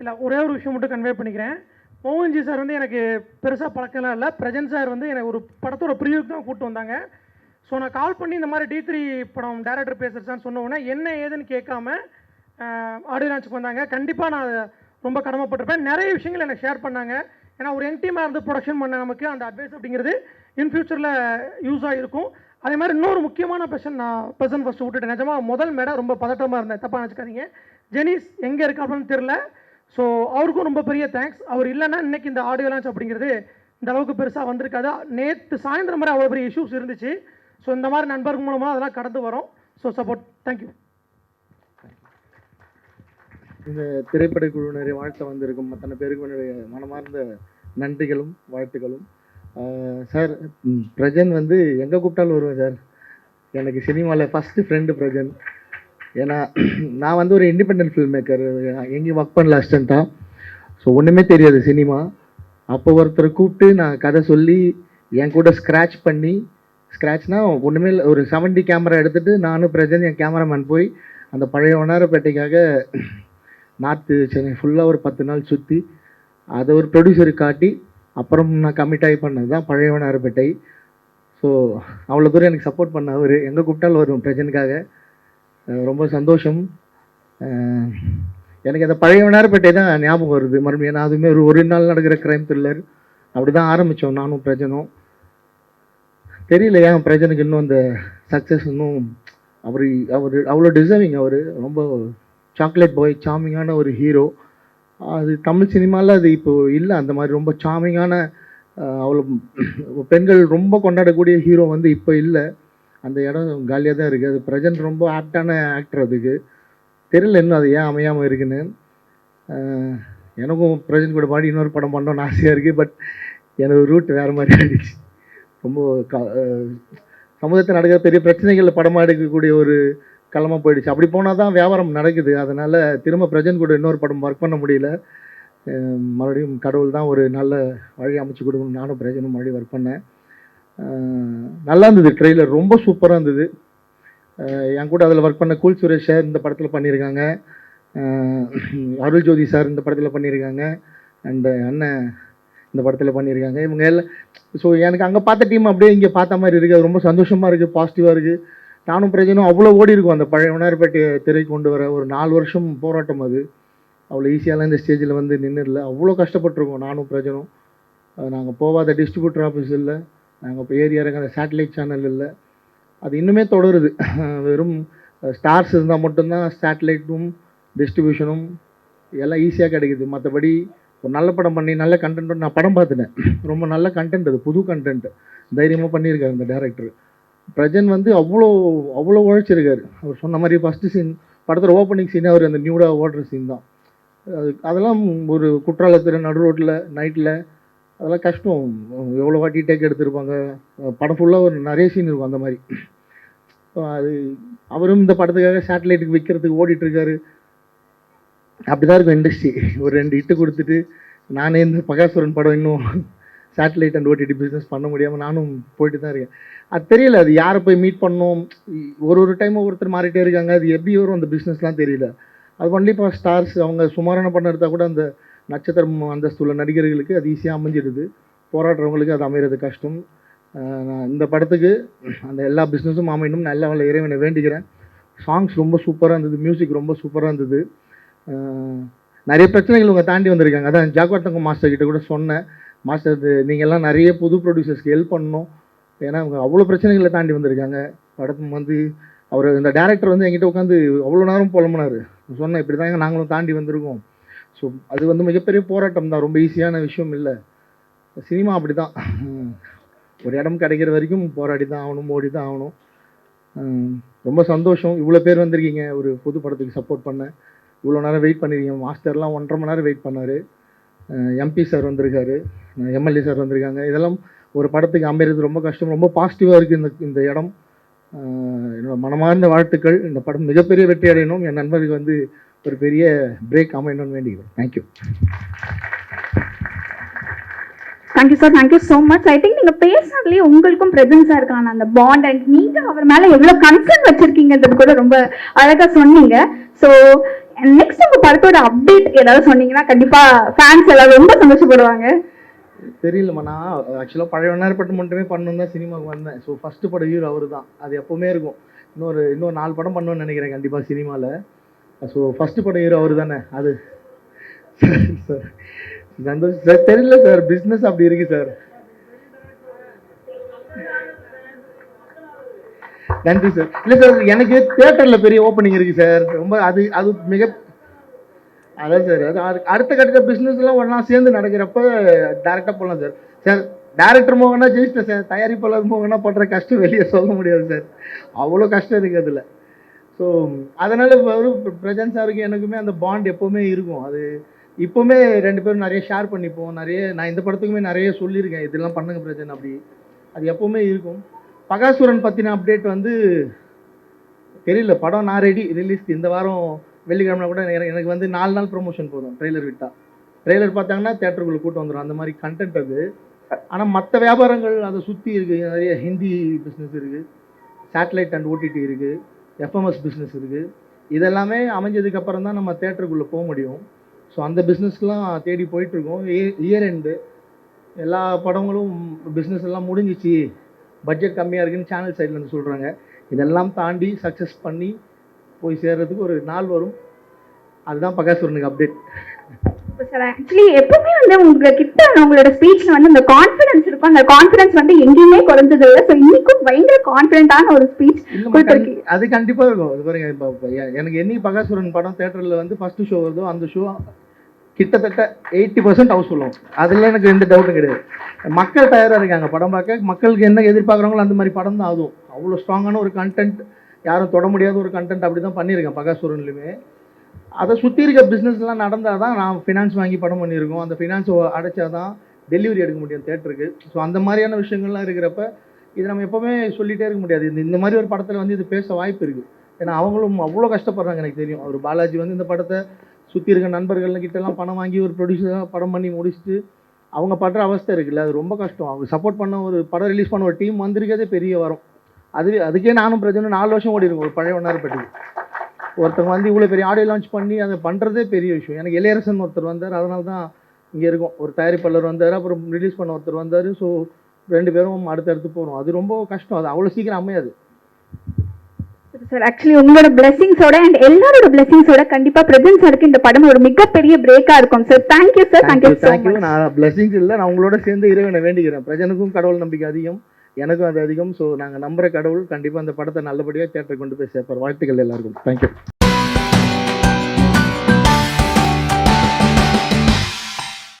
இல்லை ஒரே ஒரு விஷயம் மட்டும் கன்வே பண்ணிக்கிறேன். மோகன்ஜி சார் வந்து எனக்கு பெருசாக பழக்கம்லாம் இல்லை. பிரஜன் சார் வந்து எனக்கு ஒரு படத்தோட ப்ரிவியூக்கு தான் கூப்பிட்டு வந்தாங்க. ஸோ நான் கால் பண்ணி இந்த மாதிரி டி த்ரீ படம் டேரக்டர் பேசுகிறேன்னு சொன்ன உடனே என்ன ஏதுன்னு கேட்காம ஆடியோ லான்ச்சுக்கு வந்தாங்க. கண்டிப்பாக நான் ரொம்ப கடமைப்பட்டிருப்பேன். நிறைய விஷயங்கள் எனக்கு ஷேர் பண்ணாங்க. ஏன்னா ஒரு யங் இருந்து ப்ரொடக்ஷன் பண்ண நமக்கு அந்த அட்வைஸ் அப்படிங்கிறது இன் ஃபியூச்சரில் யூஸாக இருக்கும் அதே மாதிரி இன்னொரு முக்கியமான பெர்சன் நான் பர்சன் ஃபஸ்ட்டு விட்டுட்டேன். நிஜமாக முதல் மேடம் ரொம்ப பதட்டமாக இருந்தேன். தப்பாக நினச்சிக்காதீங்க. ஜெனிஸ் எங்கே இருக்காப்லன்னு தெரில ஸோ அவருக்கும் ரொம்ப பெரிய தேங்க்ஸ் அவர் இல்லைன்னா இன்றைக்கி இந்த ஆடியோ லான்ச் அப்படிங்கிறது இந்த அளவுக்கு பெருசாக வந்திருக்காது? நேற்று சாயந்தரம் மாதிரி அவ்வளோ பெரிய இஷ்யூஸ் இருந்துச்சு. ஸோ இந்த மாதிரி நண்பர்கள் மூலமாக அதெல்லாம் கடந்து வரும். ஸோ சப்போர்ட் தேங்க்யூ இந்த திரைப்பட குழுவினரை வாழ்த்த வந்திருக்கும். அத்தனை பேருக்கு என்னுடைய மனமார்ந்த நன்றிகளும் வாழ்த்துக்களும். சார் பிரஜன் வந்து எங்கே கூப்பிட்டாலும் வருவேன் சார். எனக்கு சினிமாவில் ஃபஸ்ட்டு ஃப்ரெண்டு பிரஜன். ஏன்னா நான் வந்து ஒரு இண்டிபெண்ட் ஃபில்ம் மேக்கர் எங்கேயும் ஒர்க் பண்ணல அஸ்டண்ட்டாக ஸோ ஒன்றுமே தெரியாது சினிமா. அப்போ ஒருத்தரை கூப்பிட்டு நான் கதை சொல்லி என் கூட ஸ்க்ராட்ச் பண்ணி ஸ்க்ராட்ச்னால் ஒன்றுமே இல்லை ஒரு செவன்டி கேமரா எடுத்துகிட்டு நானும் பிரஜன் என் கேமராமேன் போய் அந்த பழைய ஒன்னாரப்பேட்டைக்காக நார்த்து சென்னை ஃபுல்லாக ஒரு பத்து நாள் சுற்றி அதை ஒரு ப்ரொடியூசருக்கு காட்டி அப்புறம் நான் கமிட் ஆகி பண்ணது தான் பழைய ஒன்னாரப்பேட்டை ஸோ அவ்வளோ தூரம் எனக்கு சப்போர்ட் பண்ண அவர். எங்கே கூப்பிட்டாலும் வரும் பிரஜனுக்காக. ரொம்ப சந்தோஷம். எனக்கு அந்த பழைய வண்ணாரப்பேட்டை தான் ஞாபகம் வருது மறுபடியும். நான் அதுவுமே ஒரு ஒரு நாள் நடக்கிற க்ரைம் த்ரில்லர் அப்படி தான் ஆரம்பித்தோம் நானும் பிரஜனும். தெரியல ஏன் பிரஜனுக்கு இன்னும் அந்த சக்ஸஸ் இன்னும் அவர் அவர் அவ்வளோ டிசர்விங் அவர். ரொம்ப சாக்லேட் பாய் சாமிங்கான ஒரு ஹீரோ அது தமிழ் சினிமாவில் அது இப்போது இல்லை. அந்த மாதிரி ரொம்ப சாமிங்கான அவ்வளோ பெண்கள் ரொம்ப கொண்டாடக்கூடிய ஹீரோ வந்து இப்போ இல்லை. அந்த இடம் காலியாக தான் இருக்குது அது ப்ரெசன்ட் ரொம்ப ஆப்டான ஆக்டர் அதுக்கு. தெரியல இன்னும் அது ஏன் அமையாமல் இருக்குன்னு. எனக்கும் ப்ரெசன்ட் கூட பாடி இன்னொரு படம் பண்ணோன்னு ஆசையாக இருக்குது பட் எனக்கு ரூட் வேறு மாதிரி ஆகிடுச்சு ரொம்ப க சமூகத்தில் நடக்கிற பெரிய பிரச்சனைகளில் படமாக எடுக்கக்கூடிய ஒரு களமாக போயிடுச்சு. அப்படி போனால் தான் வியாபாரம் நடக்குது. அதனால் திரும்ப பிரஜன் கூட இன்னொரு படம் ஒர்க் பண்ண முடியல. மறுபடியும் கடவுள் தான் ஒரு நல்ல வழி அமைச்சு கொடுக்கணும் நானும் பிரஜனும் மறுபடியும் ஒர்க் பண்ணேன். நல்லா இருந்தது ட்ரெய்லர் ரொம்ப சூப்பராக இருந்தது. என் கூட அதில் ஒர்க் பண்ண கூல் சுரேஷ் சார் இந்த படத்தில் பண்ணியிருக்காங்க அருள் ஜோதி சார் இந்த படத்தில் பண்ணியிருக்காங்க அண்டு அண்ணன் இந்த படத்தில் பண்ணியிருக்காங்க இவங்க எல்லாம் ஸோ எனக்கு அங்கே பார்த்த டீம் அப்படியே இங்கே பார்த்த மாதிரி இருக்குது அது ரொம்ப சந்தோஷமாக இருக்குது பாசிட்டிவாக இருக்குது நானும் பிரஜனும் அவ்வளோ ஓடி இருக்கும். அந்த பழைய உணர்பேட்டை திரை கொண்டு வர ஒரு நாலு வருஷம் போராட்டம் அது. அவ்வளோ ஈஸியாலாம் இந்த ஸ்டேஜில் வந்து நின்றுடல அவ்வளோ கஷ்டப்பட்டிருக்கோம் நானும் பிரஜனும். நாங்கள் போகாத டிஸ்ட்ரிபியூட்டர் ஆஃபீஸ் இல்லை நாங்கள் இப்போ ஏறி இறங்க அந்த சேட்டலைட் சேனல் இல்லை. அது இன்னுமே தொடருது. வெறும் ஸ்டார்ஸ் இருந்தால் மட்டும்தான் சேட்டலைட்டும் டிஸ்ட்ரிபியூஷனும் எல்லாம் ஈஸியாக கிடைக்குது. மற்றபடி ஒரு நல்ல படம் பண்ணி நல்ல கண்டென்ட் நான் படம் பார்த்துட்டேன். ரொம்ப நல்ல கண்டென்ட் அது புது கண்டென்ட் தைரியமாக பண்ணியிருக்காரு அந்த டேரக்டர் பிரஜன் வந்து அவ்வளோ அவ்வளோ உழைச்சிருக்காரு. அவர் சொன்ன மாதிரி ஃபஸ்ட்டு சீன் படத்தில் ஓப்பனிங் சீனே அவர் அந்த நியூடாக ஓடுற சீன் தான். அது அதெல்லாம் ஒரு குற்றாலத்தில் நடு ரோட்டில் நைட்டில் அதெல்லாம் கஷ்டம். எவ்வளோ வாட்டி டேக் எடுத்திருப்பாங்க? படம் ஃபுல்லாக ஒரு நிறைய சீன் இருக்கும் அந்த மாதிரி. அது அவரும் இந்த படத்துக்காக சேட்டலைட்டுக்கு விற்கிறதுக்கு ஓடிட்டுருக்காரு அப்படி தான் இருக்கும் இண்டஸ்ட்ரி ஒரு ரெண்டு இட்டு கொடுத்துட்டு நானே இந்த பகாசுரன் படம் இன்னும் சேட்டலைட் அண்ட் ஓடிடி பிஸ்னஸ் பண்ண முடியாமல் நானும் போயிட்டு தான் இருக்கேன். அது தெரியல அது யாரை போய் மீட் பண்ணோம் ஒரு ஒரு டைம் ஒருத்தர் மாறிட்டே இருக்காங்க. அது எப்படி வரும் அந்த பிஸ்னஸ்லாம் தெரியல. அது ஒன்லி இப்போ ஸ்டார்ஸ் அவங்க சுமாரான படம் எடுத்தால் கூட அந்த நட்சத்திரம் அந்தஸ்துள்ள நடிகர்களுக்கு அது ஈஸியாக அமைஞ்சிடுது. போராடுறவங்களுக்கு அது அமைகிறது கஷ்டம். நான் இந்த படத்துக்கு அந்த எல்லா பிஸ்னஸும் அமையணும் நல்ல நல்ல இறைவனை வேண்டிக்கிறேன் சாங்ஸ் ரொம்ப சூப்பராக இருந்தது மியூசிக் ரொம்ப சூப்பராக இருந்தது. நிறைய பிரச்சனைகள் இவங்க தாண்டி வந்திருக்காங்க. அதான் ஜாக்வர்த்தங்க மாஸ்டர் கிட்ட கூட சொன்னேன். மாஸ்டர் நீங்கள் எல்லாம் நிறைய புது ப்ரொடியூசர்ஸ்க்கு ஹெல்ப் பண்ணணும். ஏன்னா அவங்க அவ்வளோ பிரச்சனைகளை தாண்டி வந்திருக்காங்க. படத்தும் வந்து அவர் இந்த டேரக்டர் வந்து என்கிட்ட உட்காந்து அவ்வளோ நேரம் புலம்புனார். சொன்னேன் இப்படி தாங்க நாங்களும் தாண்டி வந்திருக்கோம். ஸோ அது வந்து மிகப்பெரிய போராட்டம் தான். ரொம்ப ஈஸியான விஷயம் இல்லை. சினிமா அப்படி தான் ஒரு இடம் கிடைக்கிற வரைக்கும் போராடி தான் ஆகணும் ஓடி தான் ஆகணும். ரொம்ப சந்தோஷம். இவ்வளோ பேர் வந்திருக்கீங்க. ஒரு புது படத்துக்கு சப்போர்ட் பண்ண. இவ்வளோ நேரம் வெயிட் பண்ணிருக்கீங்க. மாஸ்டர்லாம் ஒன்றரை மணி நேரம் வெயிட் பண்ணார். எம்பி சார் வந்திருக்காரு. எம்எல்ஏ சார் வந்திருக்காங்க. இதெல்லாம் ஒரு படத்துக்கு அமைகிறது ரொம்ப கஷ்டம். ரொம்ப பாசிட்டிவாக இருக்குது இந்த இந்த இடம். என்னோடய என்னோட மனமார்ந்த வாழ்த்துக்கள். இந்த படம் மிகப்பெரிய வெற்றி அடையணும். என் நண்பருக்கு வந்து ஒரு பெரிய பிரேக் அமையணும்னு வேண்டிக்கிறேன் thank you thank you sir thank you so much I think நீங்க பேசுனதுலயே உங்களுக்கும் பிரசன்ஸா இருக்கான அந்த பாண்ட் அண்ட் நீங்க அவர் மேல எவ்வளவு கன்சர்ன் வச்சிருக்கீங்கன்றது கூட ரொம்ப அழகா சொன்னீங்க. ஸோ நெக்ஸ்ட் உங்க படத்தோட அப்டேட் ஏதாவது சொன்னீங்கன்னா கண்டிப்பா ஃபேன்ஸ் எல்லாம் ரொம்ப சந்தோஷப்படுவாங்க. தெரியலம்மா நான் ஆக்சுவலாக பழைய வண்ணாரப்பட்டு மட்டுமே பண்ணணும் தான் சினிமாவுக்கு வந்தேன். ஸோ ஃபஸ்ட்டு படம் ஹீரோ அவர் தான் அது எப்போவுமே இருக்கும். இன்னொரு இன்னொரு நாலு படம் பண்ணணும்னு நினைக்கிறேன் கண்டிப்பாக சினிமாவில் ஸோ ஃபஸ்ட்டு படம் ஹீரோ அவர் தானே அது சார் சந்தோஷம் சார் தெரியல சார் பிஸ்னஸ் அப்படி இருக்கு சார் நன்றி சார் இல்லை சார் எனக்கு தியேட்டரில் பெரிய ஓப்பனிங் இருக்கு சார் ரொம்ப அது அது மிக அதான் சார் அது அடுத்த- அடுத்த கட்ட பிஸ்னஸ்லாம் ஒன்றா சேர்ந்து நடக்கிறப்ப டேரெக்டாக போகலாம் சார் சார் டேரக்டர் மோகனா ஜெயிச்சிட்டேன் சார் தயாரிப்பாளர் மோகனா படுற கஷ்டம் வெளியே சொல்ல முடியாது சார் அவ்வளோ கஷ்டம் இருக்குது அதில். ஸோ அதனால் ஒரு பிரஜன் சாருக்கு எனக்குமே அந்த பாண்ட் எப்போவுமே இருக்கும். அது இப்போவுமே ரெண்டு பேரும் நிறைய ஷேர் பண்ணிப்போம். நிறைய நான் இந்த படத்துக்குமே நிறைய சொல்லியிருக்கேன். இதெல்லாம் பண்ணுங்க பிரஜன் அப்படி. அது எப்போவுமே இருக்கும். பகாசுரன் பற்றின அப்டேட் வந்து தெரியல படம் நான் ரெடி ரிலீஸ்க்கு இந்த வாரம் வெள்ளிக்கிழமை கூட எனக்கு வந்து நாலு நாள் ப்ரொமோஷன் போதும் ட்ரெய்லர் விட்டால் ட்ரெய்லர் பார்த்தாங்கன்னா தேட்டருக்குள்ளே கூட்டம் வந்துடும் அந்த மாதிரி கண்டென்ட் அது. ஆனால் மற்ற வியாபாரங்கள் அதை சுற்றி இருக்குது நிறைய ஹிந்தி பிஸ்னஸ் இருக்குது சேட்டலைட் அண்ட் ஓடிடி இருக்குது எஃப்எம்எஸ் பிஸ்னஸ் இருக்குது இதெல்லாமே அமைஞ்சதுக்கப்புறம் தான் நம்ம தேட்டருக்குள்ளே போக முடியும். ஸோ அந்த பிஸ்னஸ்லாம் தேடி போயிட்டுருக்கோம். இயர் எண்டு எல்லா படங்களும் பிஸ்னஸ் எல்லாம் முடிஞ்சிச்சு. பட்ஜெட் கம்மியாக இருக்குன்னு சேனல் சைட்லேருந்து சொல்கிறாங்க இதெல்லாம் தாண்டி சக்ஸஸ் பண்ணி போய் சேர்றதுக்கு ஒரு நாள் வரும். அதுதான் பகாசுரனுக்கு அப்டேட் சார் ஆக்சுவலி எப்பவுமே வந்து உங்ககிட்ட உங்களோட ஸ்பீச்ல வந்து அந்த கான்ஃபிடன்ஸ் அந்த கான்ஃபிடன்ஸ் வந்து எங்கேயுமே குறைஞ்சது இல்லை. ஸோ இன்னைக்கும் பயங்கர கான்ஃபிடென்ட்டான ஒரு ஸ்பீச் கொடுத்துருக்கீங்க. அது கண்டிப்பாக இருக்கும். இது பாருங்க இப்போ எனக்கு என்னைக்கு பகாசுரன் படம் தேட்டரில் வந்து ஃபஸ்ட்டு ஷோ வருதோ அந்த ஷோ கிட்டத்தட்ட எயிட்டி பர்சன்ட் ஹவுஸ் சொல்லுவோம் அதில் எனக்கு எந்த டவுட்டும் கிடையாது. மக்கள் தயாராக இருக்காங்க. படம் பார்க்க மக்களுக்கு என்ன எதிர்பார்க்குறாங்களோ அந்த மாதிரி படம் தான் அதுவும். அவ்வளோ ஸ்ட்ராங்கான ஒரு கண்டென்ட் யாரும் தொட முடியாத ஒரு கண்டென்ட் அப்படி தான் பண்ணியிருக்கேன் பகாசுரன்லையுமே. அதை சுற்றி இருக்க பிஸ்னஸ்லாம் நடந்தால் தான் நான் ஃபினான்ஸ் வாங்கி படம் பண்ணியிருக்கோம். அந்த ஃபினான்ஸ் அடைச்சா தான் டெலிவரி எடுக்க முடியும் தேட்டருக்கு ஸோ அந்த மாதிரியான விஷயங்கள்லாம் இருக்கிறப்ப இது நம்ம எப்போவுமே சொல்லிகிட்டே இருக்க முடியாது. இந்த இந்த மாதிரி ஒரு படத்தில் வந்து இது பேச வாய்ப்பு இருக்குது ஏன்னா அவங்களும் அவ்வளோ கஷ்டப்படுறாங்க எனக்கு தெரியும். அவர் பாலாஜி வந்து இந்த படத்தை சுற்றி இருக்க நண்பர்கள் கிட்டலாம் பணம் வாங்கி ஒரு ப்ரொடியூசராக படம் பண்ணி முடிச்சுட்டு அவங்க படுற அவஸ்தை இருக்குல்ல அது ரொம்ப கஷ்டம். அவங்க சப்போர்ட் பண்ண ஒரு படம் ரிலீஸ் பண்ண ஒரு டீம் வந்திருக்கிறதே பெரிய வரும். அது அதுக்கே நானும் பிரச்சனை நாலு வருஷம் ஓடி இருக்கும் ஒரு பழைய ஒன்றாரப்பட்டு ஒருத்தவங்க வந்து இவ்வளோ பெரிய ஆடியோ லான்ச் பண்ணி அதை பண்ணுறதே பெரிய விஷயம். எனக்கு இளையரசன் ஒருத்தர் வந்தார் அதனால தான் இங்கே இருக்கும். ஒரு தயாரிப்பாளர் வந்தார் அப்புறம் ரிலீஸ் பண்ண ஒருத்தர் வந்தார். ஸோ ரெண்டு பேரும் அடுத்தடுத்து போகிறோம் அது ரொம்ப கஷ்டம். அது அவ்வளோ சீக்கிரம் அமையாது. சார் ஆக்சுவலி உங்களோட பிளெஸிங்ஸோட அண்ட் எல்லாரோட பிளெஸிங்ஸோட கண்டிப்பா பிரசன்ஸ் இருக்கு. இந்த படம் ஒரு மிகப்பெரிய பிரேக்கா இருக்கும் sir thank you sir thank you thank you நான் பிளெஸிங்ஸ் இல்லை. நான் உங்களோட சேர்ந்து இறைவனை வேண்டிக்கிறேன் பிரஜனுக்கும் கடவுள் நம்பிக்கை அதிகம். எனக்கும் அது அதிகம். ஸோ நாங்கள் நம்புற கடவுள் கண்டிப்பாக அந்த படத்தை நல்லபடியாக தேட்டருக்கு கொண்டு போய் சேர்ப்பார். வாழ்த்துக்கள் எல்லாருக்கும். தேங்க்யூ